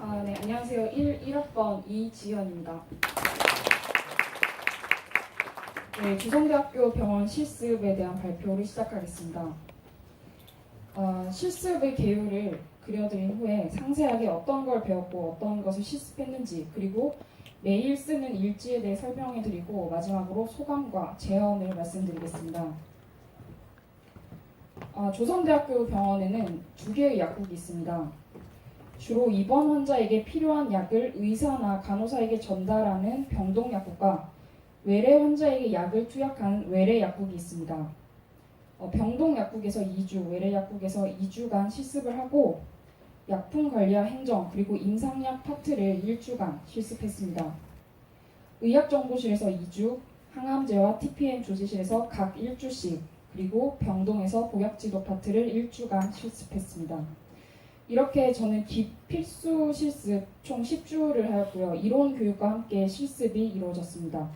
아, 네, 안녕하세요. 1, 1학번 이지연입니다. 네, 주성대학교 병원 실습에 대한 발표를 시작하겠습니다. 어, 실습의 계율을 그려드린 후에 상세하게 어떤 걸 배웠고 어떤 것을 실습했는지 그리고 매일 쓰는 일지에 대해 설명해드리고 마지막으로 소감과 제언을 말씀드리겠습니다. 아, 조선대학교 병원에는 두 개의 약국이 있습니다. 주로 입원 환자에게 필요한 약을 의사나 간호사에게 전달하는 병동 약국과 외래 환자에게 약을 투약하는 외래 약국이 있습니다. 어, 병동 약국에서 2주, 외래 약국에서 2주간 실습을 하고 약품 관리와 행정 그리고 임상약 파트를 1주간 실습했습니다. 의학정보실에서 2주, 항암제와 TPM 조지실에서 각 1주씩 그리고 병동에서 보약지도 파트를 1주간 실습했습니다. 이렇게 저는 기, 필수 실습 총 10주를 하였고요. 이론 교육과 함께 실습이 이루어졌습니다.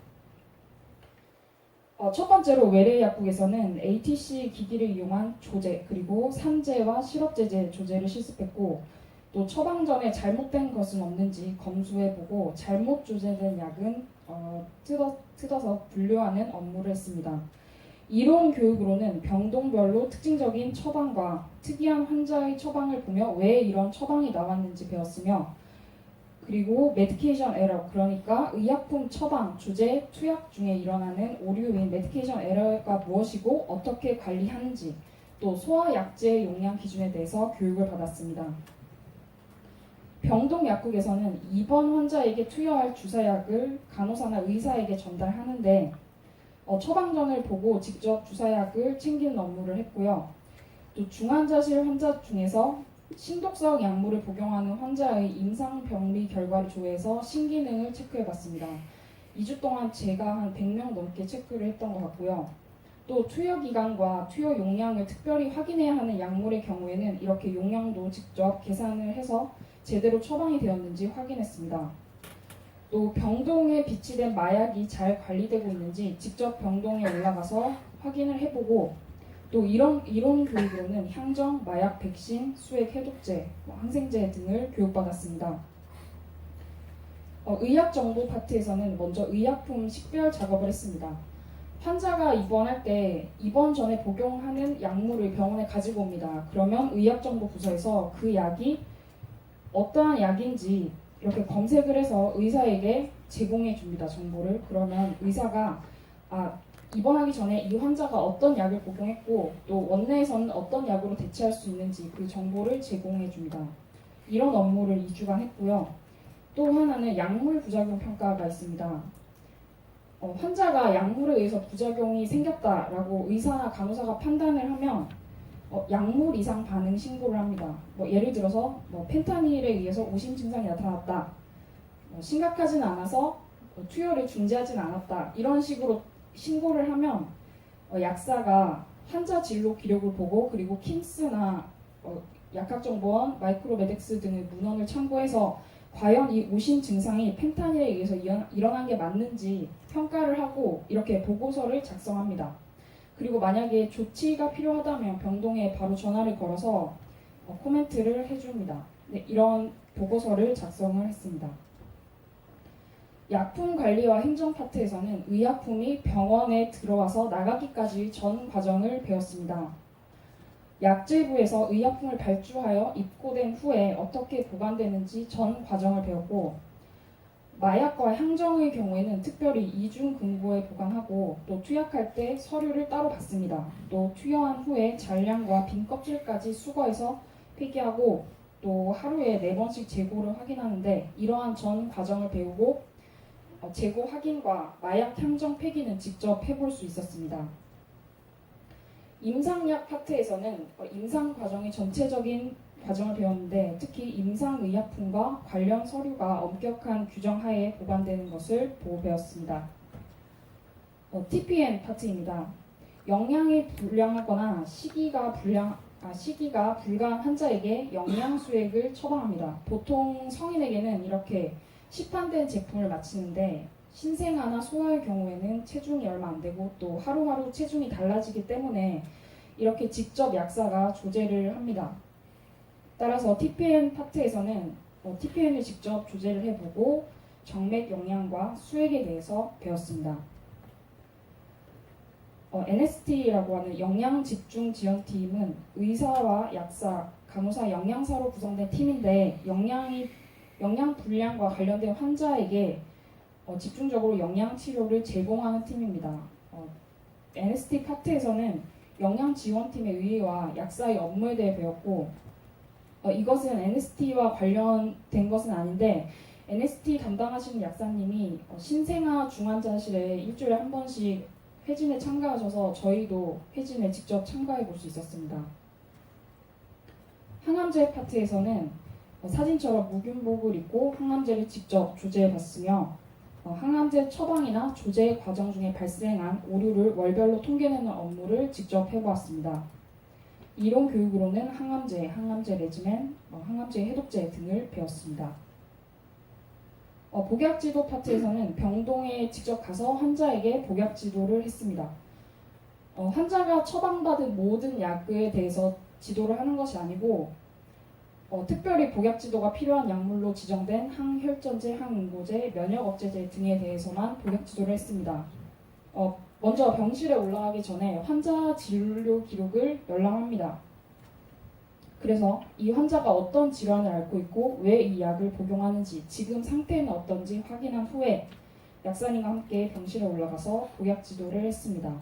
어, 첫 번째로 외래 약국에서는 ATC 기기를 이용한 조제 그리고 산재와 실업제제 조제를 실습했고 또 처방 전에 잘못된 것은 없는지 검수해보고 잘못 조제된 약은 어, 뜯어, 뜯어서 분류하는 업무를 했습니다. 이론 교육으로는 병동별로 특징적인 처방과 특이한 환자의 처방을 보며 왜 이런 처방이 나왔는지 배웠으며 그리고 메디케이션 에러 그러니까 의약품 처방, 주제, 투약 중에 일어나는 오류인 메디케이션 에러가 무엇이고 어떻게 관리하는지 또 소아약제 용량 기준에 대해서 교육을 받았습니다. 병동 약국에서는 입원 환자에게 투여할 주사약을 간호사나 의사에게 전달하는데 어, 처방전을 보고 직접 주사약을 챙기는 업무를 했고요. 또 중환자실 환자 중에서 신독성 약물을 복용하는 환자의 임상 병리 결과를 조회해서 신기능을 체크해 봤습니다. 2주 동안 제가 한 100명 넘게 체크를 했던 것 같고요. 또 투여 기간과 투여 용량을 특별히 확인해야 하는 약물의 경우에는 이렇게 용량도 직접 계산을 해서 제대로 처방이 되었는지 확인했습니다. 또 병동에 비치된 마약이 잘 관리되고 있는지 직접 병동에 올라가서 확인을 해보고 또 이런 이론 교육으로는 향정, 마약, 백신, 수액 해독제, 뭐 항생제 등을 교육받았습니다. 어, 의학 정보 파트에서는 먼저 의약품 식별 작업을 했습니다. 환자가 입원할 때 입원 전에 복용하는 약물을 병원에 가지고 옵니다. 그러면 의학정보 부서에서 그 약이 어떠한 약인지 이렇게 검색을 해서 의사에게 제공해 줍니다. 정보를. 그러면 의사가 아, 입원하기 전에 이 환자가 어떤 약을 복용했고 또 원내에서는 어떤 약으로 대체할 수 있는지 그 정보를 제공해 줍니다. 이런 업무를 2주간 했고요. 또 하나는 약물 부작용 평가가 있습니다. 어, 환자가 약물에 의해서 부작용이 생겼다라고 의사나 간호사가 판단을 하면 어, 약물 이상 반응 신고를 합니다. 뭐 예를 들어서 뭐 펜타닐에 의해서 오심 증상이 나타났다. 뭐 심각하진 않아서 어, 투여를 중지하진 않았다. 이런 식으로 신고를 하면 어, 약사가 환자 진료 기록을 보고 그리고 킹스나 어, 약학정보원, 마이크로메덱스 등의 문헌을 참고해서 과연 이 오심 증상이 펜타닐에 의해서 일어난 게 맞는지 평가를 하고 이렇게 보고서를 작성합니다. 그리고 만약에 조치가 필요하다면 병동에 바로 전화를 걸어서 어, 코멘트를 해줍니다. 네, 이런 보고서를 작성을 했습니다. 약품 관리와 행정 파트에서는 의약품이 병원에 들어와서 나가기까지 전 과정을 배웠습니다. 약제부에서 의약품을 발주하여 입고된 후에 어떻게 보관되는지 전 과정을 배웠고 마약과 향정의 경우에는 특별히 이중 금고에 보관하고 또 투약할 때 서류를 따로 받습니다. 또 투여한 후에 잔량과 빈 껍질까지 수거해서 폐기하고 또 하루에 네 번씩 재고를 확인하는데 이러한 전 과정을 배우고 어, 재고 확인과 마약 향정 폐기는 직접 해볼 수 있었습니다. 임상약 파트에서는 어, 임상 과정의 전체적인 과정을 배웠는데 특히 임상의약품과 관련 서류가 엄격한 규정 하에 보관되는 것을 보고 배웠습니다. 어, TPN 파트입니다. 영양이 불량하거나 시기가 불량 아, 시기가 불가한 환자에게 영양 수액을 처방합니다. 보통 성인에게는 이렇게 시판된 제품을 마치는데 신생아나 소아의 경우에는 체중이 얼마 안 되고 또 하루하루 체중이 달라지기 때문에 이렇게 직접 약사가 조제를 합니다. 따라서 TPN 파트에서는 어, TPN을 직접 조제를 해보고 정맥 영양과 수액에 대해서 배웠습니다. 어, NST라고 하는 영양 집중 지원팀은 의사와 약사, 간호사, 영양사로 구성된 팀인데 영양이 영양 불량과 관련된 환자에게 어, 집중적으로 영양 치료를 제공하는 팀입니다. 어, NST 파트에서는 영양 지원팀의 의의와 약사의 업무에 대해 배웠고 어, 이것은 NST와 관련된 것은 아닌데 NST 담당하시는 약사님이 어, 신생아 중환자실에 일주일에 한 번씩 회진에 참가하셔서 저희도 회진에 직접 참가해 볼 수 있었습니다. 항암제 파트에서는 어, 사진처럼 무균복을 입고 항암제를 직접 조제해 봤으며 어, 항암제 처방이나 조제 과정 중에 발생한 오류를 월별로 통계내는 업무를 직접 해보았습니다. 이론 교육으로는 항암제, 항암제 레지멘, 어, 항암제 해독제 등을 배웠습니다. 어, 복약 지도 파트에서는 병동에 직접 가서 환자에게 복약 지도를 했습니다. 어, 환자가 처방받은 모든 약에 대해서 지도를 하는 것이 아니고 어, 특별히 복약 지도가 필요한 약물로 지정된 항혈전제, 항응고제, 면역 억제제 등에 대해서만 복약 지도를 했습니다. 어, 먼저 병실에 올라가기 전에 환자 진료 기록을 열람합니다. 그래서 이 환자가 어떤 질환을 앓고 있고 왜 이 약을 복용하는지 지금 상태는 어떤지 확인한 후에 약사님과 함께 병실에 올라가서 복약 지도를 했습니다.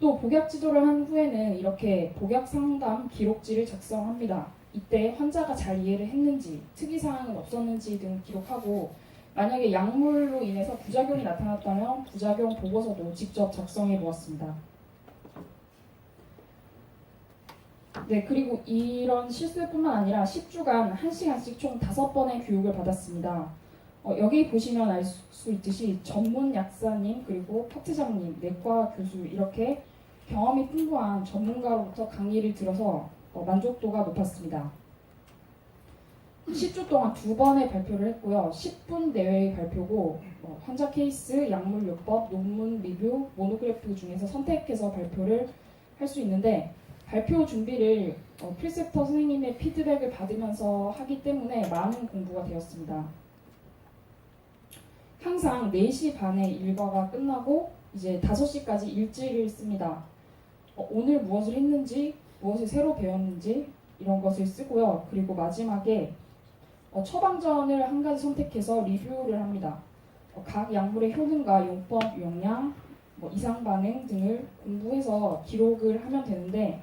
또 복약 지도를 한 후에는 이렇게 복약 상담 기록지를 작성합니다. 이때 환자가 잘 이해를 했는지 특이 사항은 없었는지 등 기록하고 만약에 약물로 인해서 부작용이 나타났다면 부작용 보고서도 직접 작성해 보았습니다. 네, 그리고 이런 실습뿐만 아니라 10주간 1시간씩 총 5번의 교육을 받았습니다. 어, 여기 보시면 알 수 있듯이 전문 약사님 그리고 파트장님, 내과 교수 이렇게 경험이 풍부한 전문가로부터 강의를 들어서 어, 만족도가 높았습니다. 10주 동안 두 번의 발표를 했고요. 10분 내외의 발표고 어, 환자 케이스, 약물 요법, 논문 리뷰, 모노그래프 중에서 선택해서 발표를 할 수 있는데 발표 준비를 어, 필셉터 선생님의 피드백을 받으면서 하기 때문에 많은 공부가 되었습니다. 항상 4시 반에 일과가 끝나고 이제 5시까지 일지를 씁니다. 어, 오늘 무엇을 했는지, 무엇을 새로 배웠는지 이런 것을 쓰고요. 그리고 마지막에 어, 처방전을 한 가지 선택해서 리뷰를 합니다. 어, 각 약물의 효능과 용법, 용량, 뭐 이상 반응 등을 공부해서 기록을 하면 되는데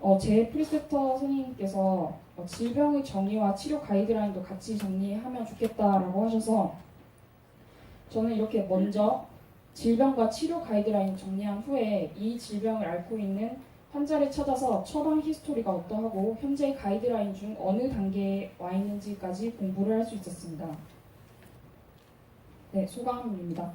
어, 제 프리셉터 선생님께서 어, 질병의 정의와 치료 가이드라인도 같이 정리하면 좋겠다라고 하셔서 저는 이렇게 먼저 질병과 치료 가이드라인 정리한 후에 이 질병을 앓고 있는 환자를 찾아서 처방 히스토리가 어떠하고 현재 가이드라인 중 어느 단계에 와 있는지까지 공부를 할 수 있었습니다. 네, 소감입니다.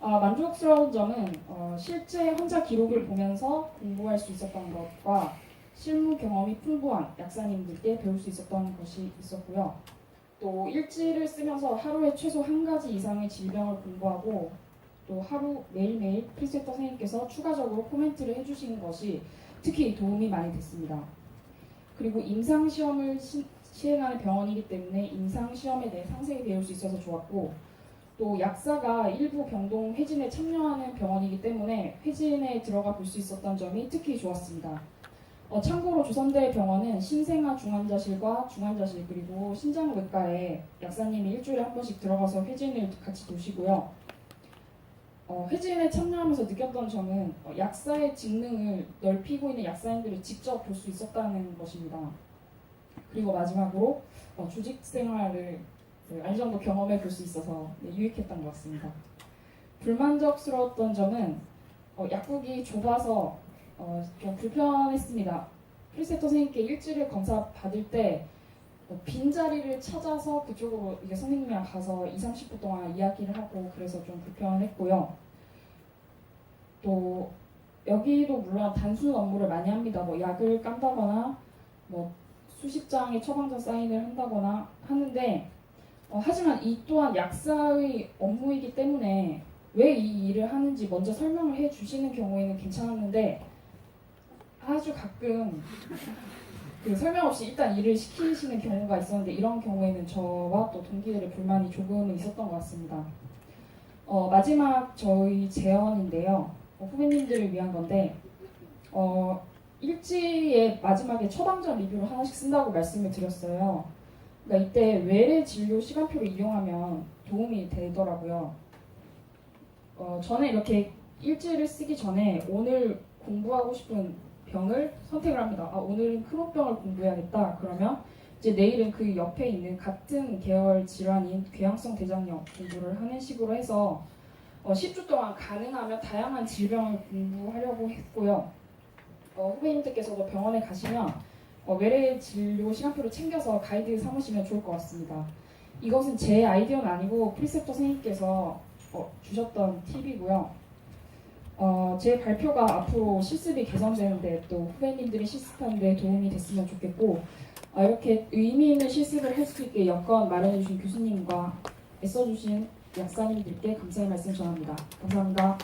아, 만족스러운 점은 어, 실제 환자 기록을 보면서 공부할 수 있었던 것과 실무 경험이 풍부한 약사님들께 배울 수 있었던 것이 있었고요. 또 일지를 쓰면서 하루에 최소 한 가지 이상의 질병을 공부하고 또 하루 매일매일 프리셉터 선생님께서 추가적으로 코멘트를 해주시는 것이 특히 도움이 많이 됐습니다. 그리고 임상 시험을 시, 시행하는 병원이기 때문에 임상 시험에 대해 상세히 배울 수 있어서 좋았고 또 약사가 일부 병동 회진에 참여하는 병원이기 때문에 회진에 들어가 볼 수 있었던 점이 특히 좋았습니다. 어, 참고로 조선대 병원은 신생아 중환자실과 중환자실 그리고 신장외과에 약사님이 일주일에 한 번씩 들어가서 회진을 같이 도시고요. 어, 회진에 참여하면서 느꼈던 점은 어, 약사의 직능을 넓히고 있는 약사님들을 직접 볼 수 있었다는 것입니다. 그리고 마지막으로 어, 조직 생활을 네, 어느 정도 경험해 볼 수 있어서 네, 유익했던 것 같습니다. 불만족스러웠던 점은 어, 약국이 좁아서 어, 좀 불편했습니다. 프리세터 선생님께 일지를 검사 받을 때 어, 빈자리를 찾아서 그쪽으로 이게 선생님이랑 가서 2, 30분 동안 이야기를 하고 그래서 좀 불편했고요. 또 여기도 물론 단순 업무를 많이 합니다. 뭐 약을 깐다거나 뭐 수십 장의 처방전 사인을 한다거나 하는데 어, 하지만 이 또한 약사의 업무이기 때문에 왜 이 일을 하는지 먼저 설명을 해 주시는 경우에는 괜찮았는데 아주 가끔 그 설명 없이 일단 일을 시키시는 경우가 있었는데 이런 경우에는 저와 또 동기들의 불만이 조금은 있었던 것 같습니다. 어, 마지막 저희 제언인데요. 어, 후배님들을 위한 건데 어, 일지의 마지막에 처방전 리뷰를 하나씩 쓴다고 말씀을 드렸어요. 그러니까 이때 외래 진료 시간표를 이용하면 도움이 되더라고요. 어, 저는 이렇게 일지를 쓰기 전에 오늘 공부하고 싶은 병을 선택을 합니다. 아, 오늘은 크론병을 공부해야겠다. 그러면 이제 내일은 그 옆에 있는 같은 계열 질환인 궤양성 대장염 공부를 하는 식으로 해서 어, 10주 동안 가능하면 다양한 질병을 공부하려고 했고요. 어, 후배님들께서도 병원에 가시면 어, 외래 진료 시간표를 챙겨서 가이드 삼으시면 좋을 것 같습니다. 이것은 제 아이디어는 아니고 프리셉터 선생님께서 어, 주셨던 팁이고요. 어, 제 발표가 앞으로 실습이 개선되는데 또 후배님들이 실습하는 데 도움이 됐으면 좋겠고 어, 이렇게 의미 있는 실습을 할 수 있게 여건 마련해주신 교수님과 애써주신 약사님들께 감사의 말씀 전합니다. 감사합니다.